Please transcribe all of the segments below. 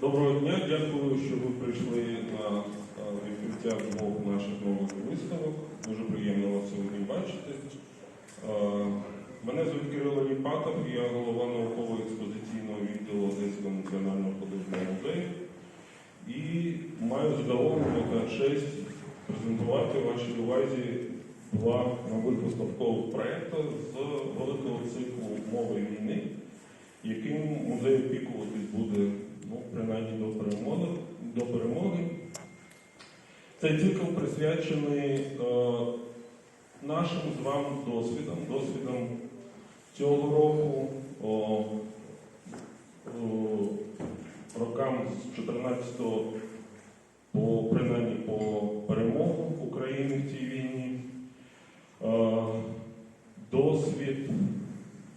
Доброго дня, дякую, що ви прийшли на е, відкриття двох наших нових виставок. Дуже приємно вас сьогодні бачити. Е, Мене звуть Кирило Ліпатов, я голова науково-експозиційного відділу Одеського національного художнього музею. І маю задоволення та честь презентувати вашій увазі два нових виставкових проєкти з великого циклу мови війни, яким музей опікуватись буде ну, принаймні до перемоги. До перемоги. Цей цикл присвячений е, нашим з вами досвідом, досвідом цього року, о, о, рокам з 14 по принаймні по перемогу України в цій війні. Е, досвід,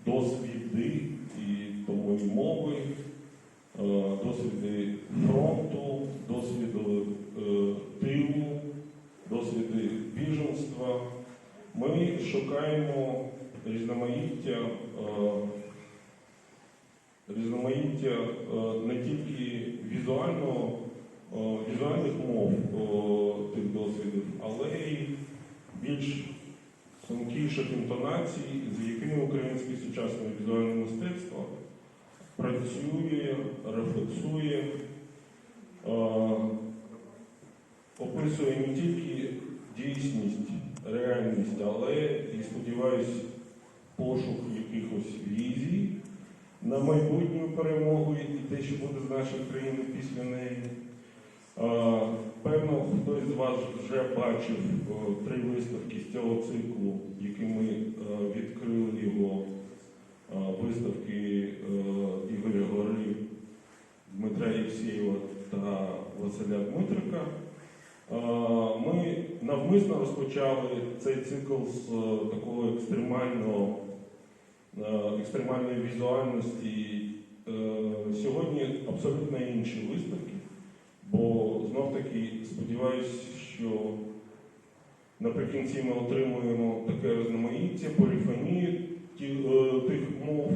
досвіди і тому і мови, досвіди фронту, досвіди е, тилу, досвіди біженства. Ми шукаємо різноманіття, е, різноманіття е, не тільки візуального, е, візуальних мов е, тих досвідів, але й більш тонкіших інтонацій, з якими українське сучасне візуальне мистецтво працює, рефлексує, е, описує не тільки дійсність, реальність, але і, сподіваюсь, пошук якихось візій на майбутню перемогу і те, що буде з нашої країни після неї. Е, Певно, хтось з вас вже бачив о, три виставки з цього циклу, які ми е, відкрили його е, виставки е, Ігоря Гори, Дмитра Євсєєва та Василя Дмитрика. Ми навмисно розпочали цей цикл з е, такого екстремального, е, екстремальної візуальності. Сьогодні абсолютно інші виставки. Бо знов таки сподіваюся, що наприкінці ми отримуємо таке різноманіття, поліфонію тих мов.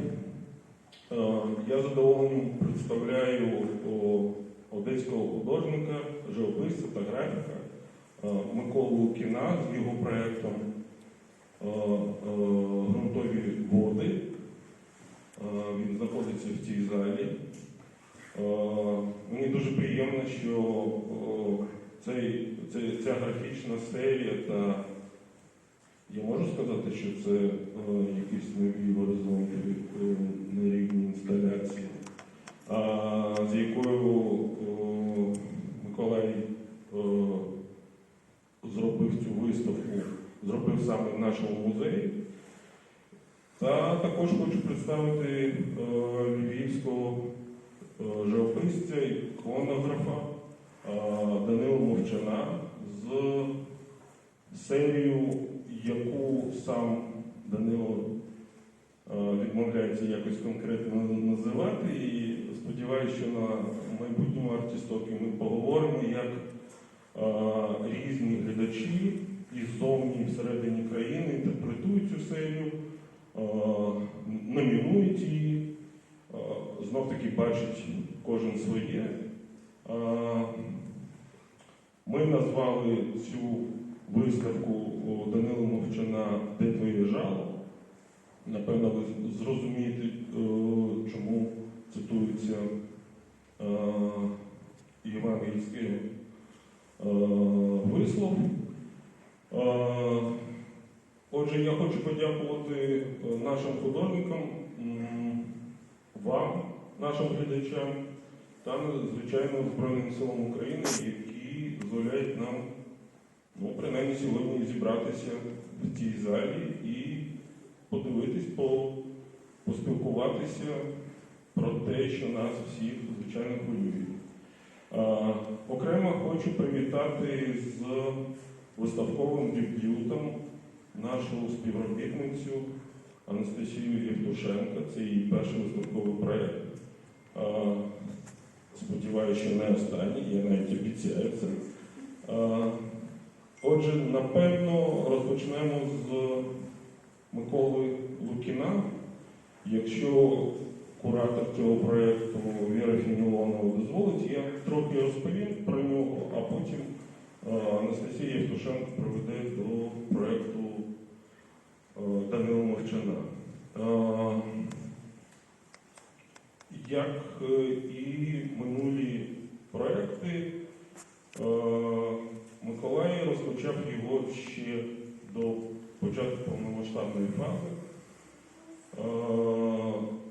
Е, Я задоволенням представляю одеського художника, живописця та графіка е, Миколу Лукіна з його проєктом е, е, Грунтові води. Е, Він знаходиться в цій залі. Е, Мені дуже приємно, що ця графічна серія та я можу сказати, що це е, якісь нові горизонти е, на рівні інсталяції, з якою Миколай зробив цю виставку, зробив саме в нашому музеї. Та також хочу представити львівського живописця, іконографа е, Данила Мовчана з серією, яку сам Данило е, відмовляється якось конкретно називати. І сподіваюся, що на майбутньому артістокі ми поговоримо, як е, різні глядачі іззовні і всередині країни інтерпретують цю серію, е, номінують її. Знов таки бачить кожен своє. Ми назвали цю виставку у Данила Мовчана Де твоє жало. Напевно, ви зрозумієте, е, чому цитується е, євангельський вислов. Е, Отже, я хочу подякувати нашим художникам, вам, нашим глядачам та, звичайно, Збройним силам України, які дозволяють нам, ну, принаймні сьогодні зібратися в цій залі і подивитись, по, поспілкуватися про те, що нас всіх, звичайно, хвилює. Е, Окремо хочу привітати з виставковим дебютом нашу співробітницю Анастасію Євтушенко. Це її перший виставковий проєкт. Сподіваюся, що не останній, я навіть обіцяю це. Отже, напевно, розпочнемо з Миколи Лукіна. Якщо куратор цього проєкту Віра Фінілонова дозволить, я трохи розповім про нього, а потім е, Анастасія Євтушенко проведе до проєкту е, Данила Мовчана. Е, Як і минулі проекти, Миколай розпочав його ще до початку повномасштабної фази. Е,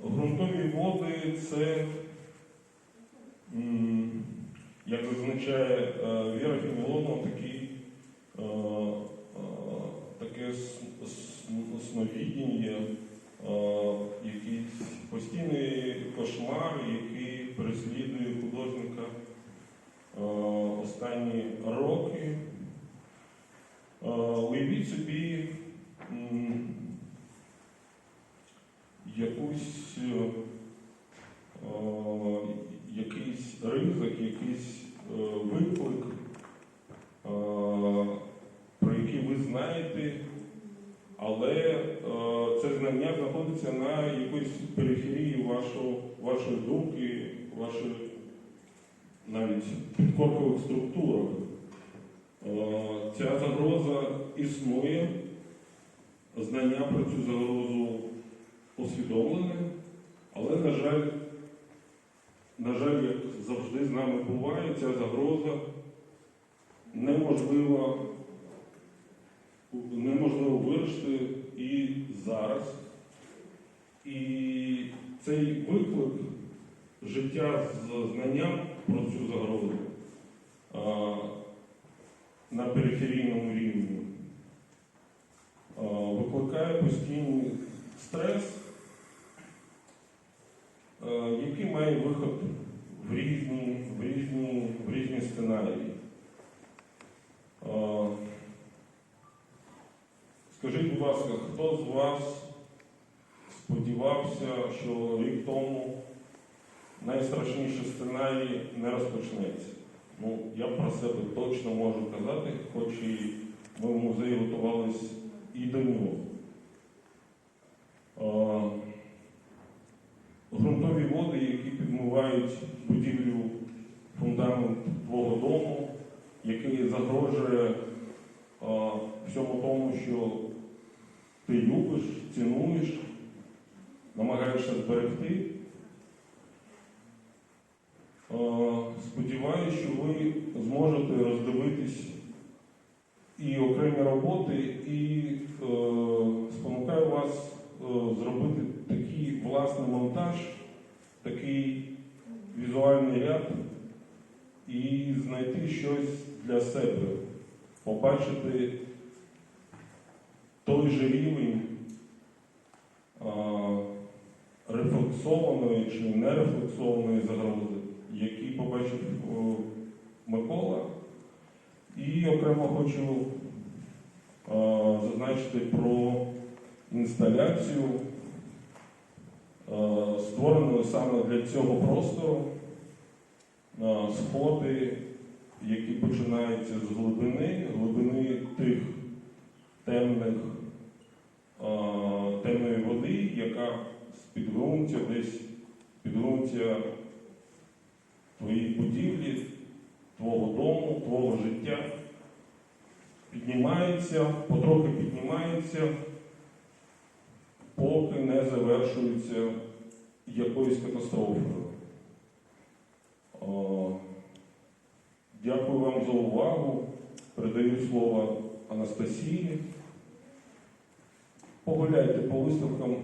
Ґрунтові води це, як зазначає е, Віра Фімілонова, такий, е, е, таке сновидіння, е, якийсь постійний кошмар, який переслідує художника е, останні роки. Е, Уявіть собі якусь, е, е, якийсь ризик, якийсь е, виклик, е, про який ви знаєте, але е, це знання знаходиться на якоїсь периферії вашого, вашої думки, вашої навіть підкоркових структурах. Е, Ця загроза існує, знання про цю загрозу усвідомлене, але, на жаль, на жаль, як завжди з нами буває, ця загроза неможлива, неможливо вирішити і зараз. І цей виклик життя з знанням про цю загрозу на периферійному рівні викликає постійний стрес, який має виход в різні, в різні, в різні сценарії. Скажіть, будь ласка, хто з вас сподівався, що рік тому найстрашніший сценарій не розпочнеться? Ну, я про себе точно можу казати, хоч і ми в музеї готувалися і до нього. Ґрунтові води, які підмивають будівлю фундамент твого дому, який загрожує е, всьому тому, що ти любиш, цінуєш, намагаєшся зберегти. Е, Сподіваюся, що ви зможете роздивитись і окремі роботи, і е, спонукаю вас е, зробити такий власний монтаж, такий візуальний ряд і знайти щось для себе, побачити той же рівень рефлексованої чи нерефлексованої загрози, побачив Микола. І окремо хочу зазначити про інсталяцію, е, створену саме для цього простору, е, сходи, які починаються з глибини, глибини тих темних, е, темної води, яка з підґрунтя, десь підґрунтя твоєї будівлі, твого дому, твого життя піднімається, потрохи піднімається поки не завершується якоюсь катастрофою. Дякую вам за увагу. Передаю слово Анастасії. Погуляйте по виставкам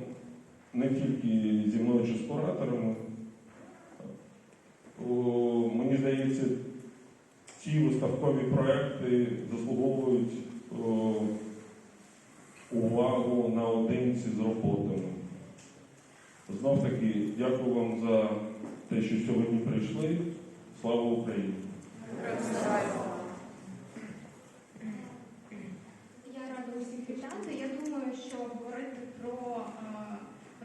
не тільки зі мною чи з кураторами. Мені здається, ці виставкові проекти заслуговують увагу наодинці з роботами. Знов таки, дякую вам за те, що сьогодні прийшли. Слава Україні! Я рада усіх вітати. Я думаю, що говорити про е,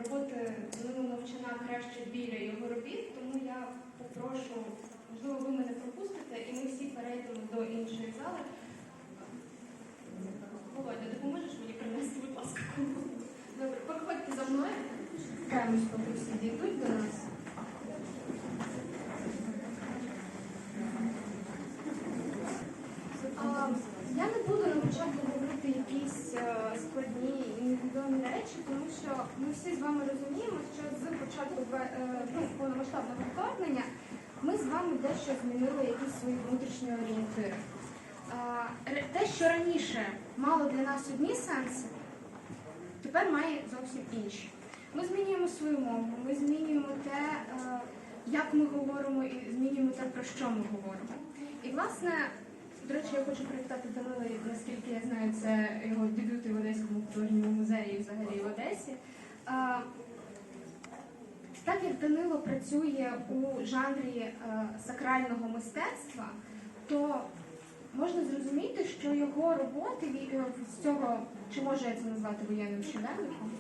роботи Данила краще біля його робіт, тому я попрошу, можливо, ви мене пропустите, і ми всі перейдемо до іншої зали. Володя, допоможеш мені принести, будь ласка. Добре, проходьте за мною. Чекаємось, поки всі дійдуть до нас. А, Я не буду на початку говорити якісь е, складні і речі, тому що ми всі з вами розуміємо, що з початку е, ну, повномасштабного вторгнення ми з вами дещо змінили якісь свої внутрішні орієнтири. Те, що раніше мало для нас одні сенси, тепер має зовсім інші. Ми змінюємо свою мову, ми змінюємо те, е, як ми говоримо, і змінюємо те, про що ми говоримо. І власне, до речі, я хочу привітати Данила, наскільки я знаю, це його дебюти в Одеському художньому музеї і взагалі в Одесі. Е, Так як Данило працює у жанрі е, сакрального мистецтва, то можна зрозуміти, що його роботи е, з цього, чи можу я це назвати воєнним щоденником?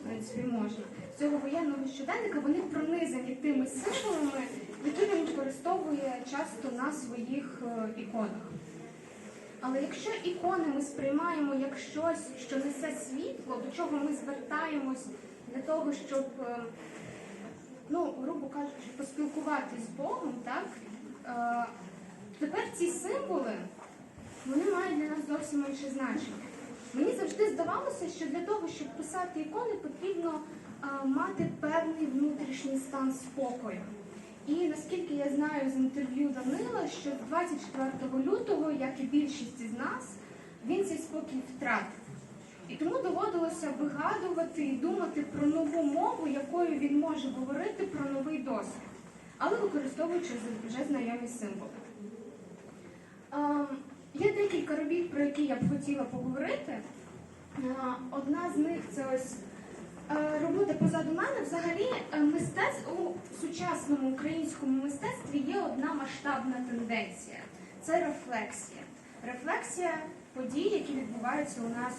В принципі, можна. З цього воєнного щоденника вони пронизані тими символами, які він використовує часто на своїх е, іконах. Але якщо ікони ми сприймаємо як щось, що несе світло, до чого ми звертаємось для того, щоб, е, ну, грубо кажучи, поспілкуватись з Богом, так? Е, Тепер ці символи вони мають для нас зовсім інше значення. Мені завжди здавалося, що для того, щоб писати ікони, потрібно мати певний внутрішній стан спокою. І наскільки я знаю з інтерв'ю Данила, що 24 лютого, як і більшість із нас, він цей спокій втратив. І тому доводилося вигадувати і думати про нову мову, якою він може говорити про новий досвід, але використовуючи вже знайомі символи. Ем, Є декілька робіт, про які я б хотіла поговорити. Е, Одна з них це ось е, робота позаду мене. Взагалі, е, мистецтво у сучасному українському мистецтві є одна масштабна тенденція це рефлексія. Рефлексія подій, які відбуваються у нас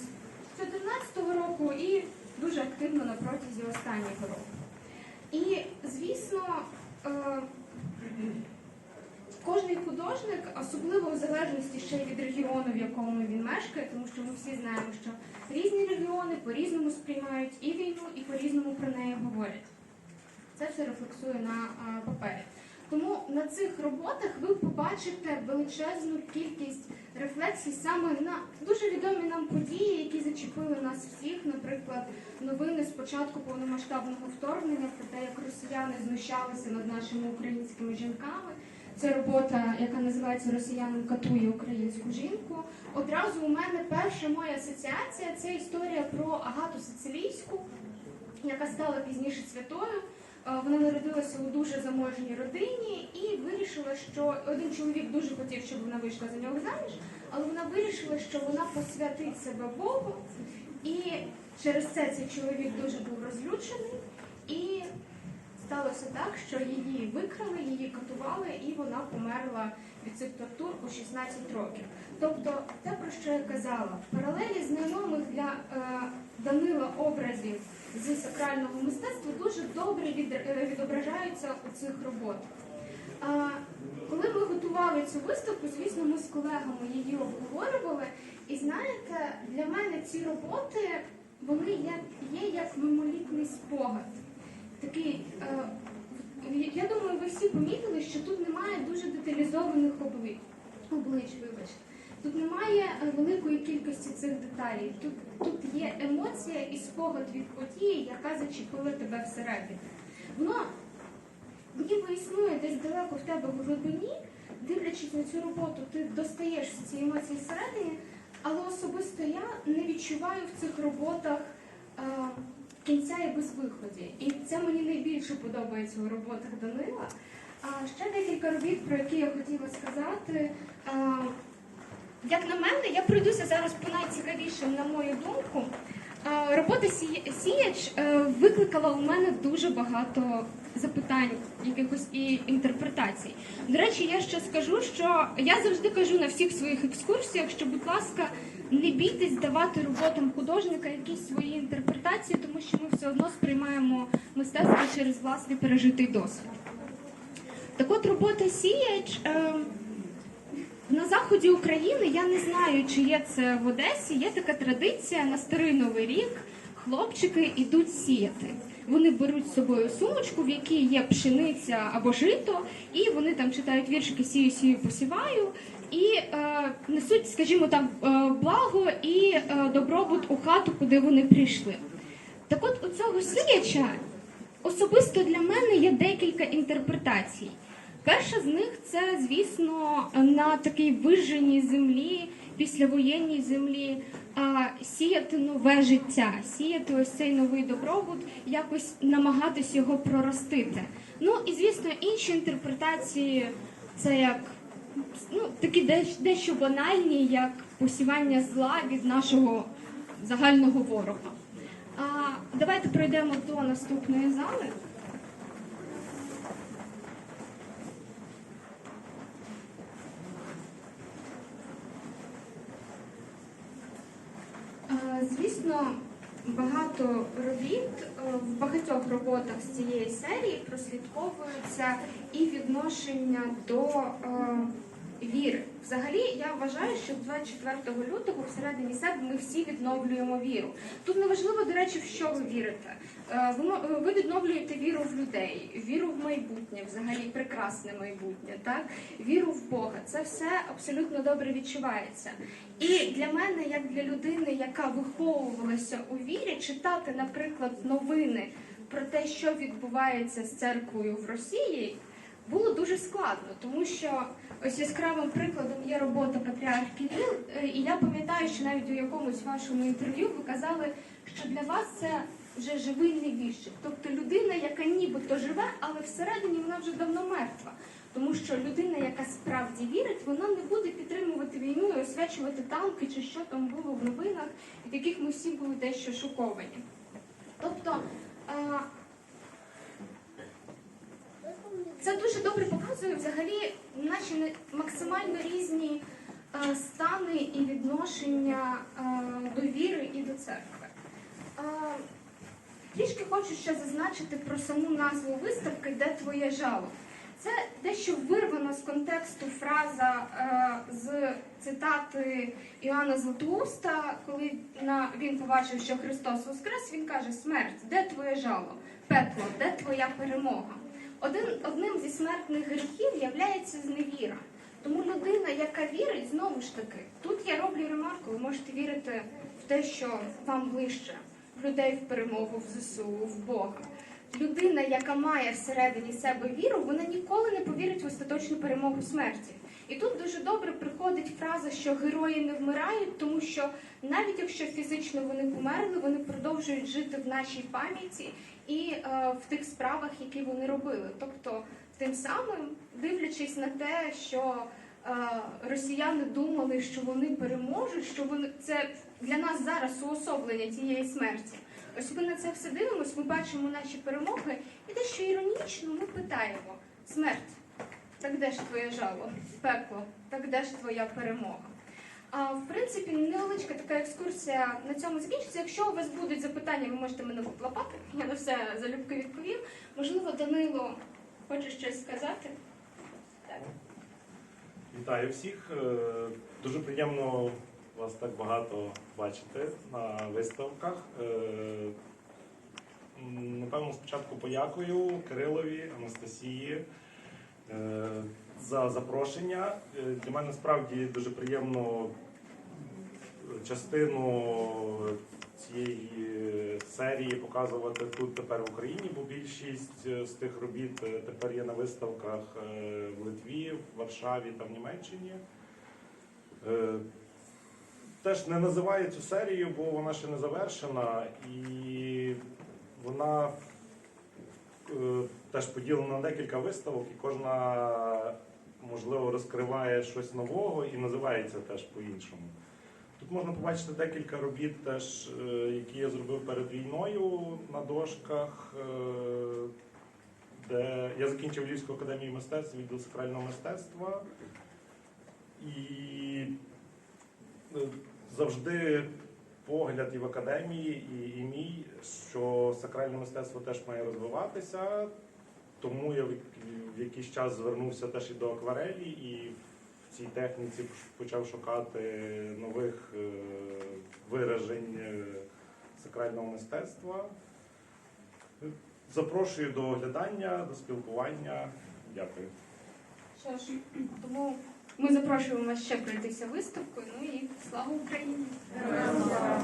з 2014 року і дуже активно на протязі останнього року. І, звісно, е, Кожний художник, особливо в залежності ще від регіону, в якому він мешкає, тому що ми всі знаємо, що різні регіони по-різному сприймають і війну, і по-різному про неї говорять. Це все рефлексує на папері. Тому на цих роботах ви побачите величезну кількість рефлексій саме на дуже відомі нам події, які зачепили нас всіх, наприклад, новини з початку повномасштабного вторгнення про те, як росіяни знущалися над нашими українськими жінками. Це робота, яка називається Росіянин катує українську жінку. Одразу у мене перша моя асоціація це історія про Агату Сицилійську, яка стала пізніше святою. Е, Вона народилася у дуже заможній родині і вирішила, що один чоловік дуже хотів, щоб вона вийшла за нього заміж, але вона вирішила, що вона посвятить себе Богу, і через це цей чоловік дуже був розлючений. І сталося так, що її викрали, її катували, і вона померла від цих тортур у 16 років. Тобто, те, про що я казала, паралелі знайомих для е, Данила образів з сакрального мистецтва дуже добре від, е, відображаються у цих роботах. А, коли ми готували цю виставку, звісно, ми з колегами її обговорювали. І знаєте, для мене ці роботи вони є, є як мимолітний спогад. Такий, е, я думаю, ви всі помітили, що тут немає дуже деталізованих облич, облич, вибачте. Тут немає е, великої кількості цих деталей. Тут, тут є емоція і спогад від події, яка зачепила тебе всередині. Воно ніби існує десь далеко в тебе в глибині, дивлячись на цю роботу, ти достаєш ці емоції всередині, але особисто я не відчуваю в цих роботах е, кінця і безвиході. І це мені найбільше подобається у роботах Данила. А ще декілька робіт, про які я хотіла сказати. Як на мене, я пройдуся зараз по найцікавішим, на мою думку. Робота «Сі- Сіяч е, викликала у мене дуже багато запитань, якихось і інтерпретацій. До речі, я ще скажу, що я завжди кажу на всіх своїх екскурсіях, що, будь ласка, не бійтесь давати роботам художника якісь свої інтерпретації, тому що ми все одно сприймаємо мистецтво через власний пережитий досвід. Так от робота Сіяч. Е, на заході України я не знаю, чи є це в Одесі. Є така традиція на старий новий рік. Хлопчики йдуть сіяти. вони беруть з собою сумочку, в якій є пшениця або жито, і вони там читають віршики сію, сію, посіваю. І е, несуть, скажімо, там е, благо і е, добробут у хату, куди вони прийшли. Так от у цього сіяча особисто для мене є декілька інтерпретацій. Перша з них це, звісно, на такій вижженій землі, післявоєнній землі, сіяти нове життя, сіяти ось цей новий добробут, якось намагатись його проростити. Ну і звісно, інші інтерпретації це як ну, такі дещ- дещо банальні, як посівання зла від нашого загального ворога. А, давайте пройдемо до наступної зали. Звісно, багато робіт е, в багатьох роботах з цієї серії прослідковується і відношення до е, віри. Взагалі, я вважаю, що 24 лютого всередині себе ми всі відновлюємо віру. Тут неважливо, до речі, в що ви вірите. Е, е, ви відновлюєте віру в людей, віру в майбутнє, взагалі прекрасне майбутнє, так? віру в Бога. Це все абсолютно добре відчувається. І для мене, як для людини, яка виховувалася у вірі, читати, наприклад, новини про те, що відбувається з церквою в Росії, було дуже складно, тому що ось яскравим прикладом є робота Патріарх Кирил, Е, і я пам'ятаю, що навіть у якомусь вашому інтерв'ю ви казали, що для вас це вже живий невіщик, тобто людина, яка нібито живе, але всередині вона вже давно мертва. Тому що людина, яка справді вірить, вона не буде підтримувати війну і освячувати танки чи що там було в новинах, від яких ми всі були дещо шоковані. Тобто е, це дуже добре показує взагалі наші максимально різні е, стани і відношення е, до віри і до церкви. Е, Трішки хочу ще зазначити про саму назву виставки Де твоє жало. Це дещо вирвана з контексту фраза з цитати Іоанна Златоуста, коли він побачив, що Христос воскрес, він каже: Смерть, де твоє жало? Пекло, де твоя перемога? Один, одним зі смертних гріхів являється зневіра. Тому людина, яка вірить, знову ж таки, тут я роблю ремарку, ви можете вірити в те, що вам ближче, в людей в перемогу, в ЗСУ, в Бога. Людина, яка має всередині себе віру, вона ніколи не повірить в остаточну перемогу смерті. І тут дуже добре приходить фраза, що герої не вмирають, тому що навіть якщо фізично вони померли, вони продовжують жити в нашій пам'яті і е, в тих справах, які вони робили. Тобто, тим самим, дивлячись на те, що е, росіяни думали, що вони переможуть, що вони це для нас зараз уособлення тієї смерті. Ось ми на це все дивимося, ми бачимо наші перемоги, і дещо іронічно ми питаємо: смерть, так де ж твоє жало? Пекло, так де ж твоя перемога? А в принципі, невеличка така екскурсія на цьому закінчиться. Якщо у вас будуть запитання, ви можете мене лапати. Я на все залюбки відповім. Можливо, Данило хоче щось сказати? Так. Вітаю всіх. Е, Дуже приємно вас так багато бачити на виставках. Е, Напевно, спочатку подякую Кирилові, Анастасії за запрошення. Е, Для мене справді дуже приємно частину цієї серії показувати тут тепер в Україні, бо більшість е, з тих робіт е, тепер є на виставках е, в Литві, в Варшаві та в Німеччині. Е, Теж не називаю цю серію, бо вона ще не завершена, і вона е, теж поділена на декілька виставок, і кожна, можливо, розкриває щось нового і називається теж по-іншому. Тут можна побачити декілька робіт, теж, е, які я зробив перед війною на дошках, е, де я закінчив Львівську академію мистецтв, відділ сакрального мистецтва. І е, завжди погляд і в академії, і, і мій, що сакральне мистецтво теж має розвиватися. Тому я в, в якийсь час звернувся теж і до акварелі, і в цій техніці почав шукати нових е, виражень е, сакрального мистецтва. запрошую до оглядання, до спілкування. Дякую. Що ж, тому ми запрошуємо вас ще пройтися виставкою. Ну і слава Україні! Слава!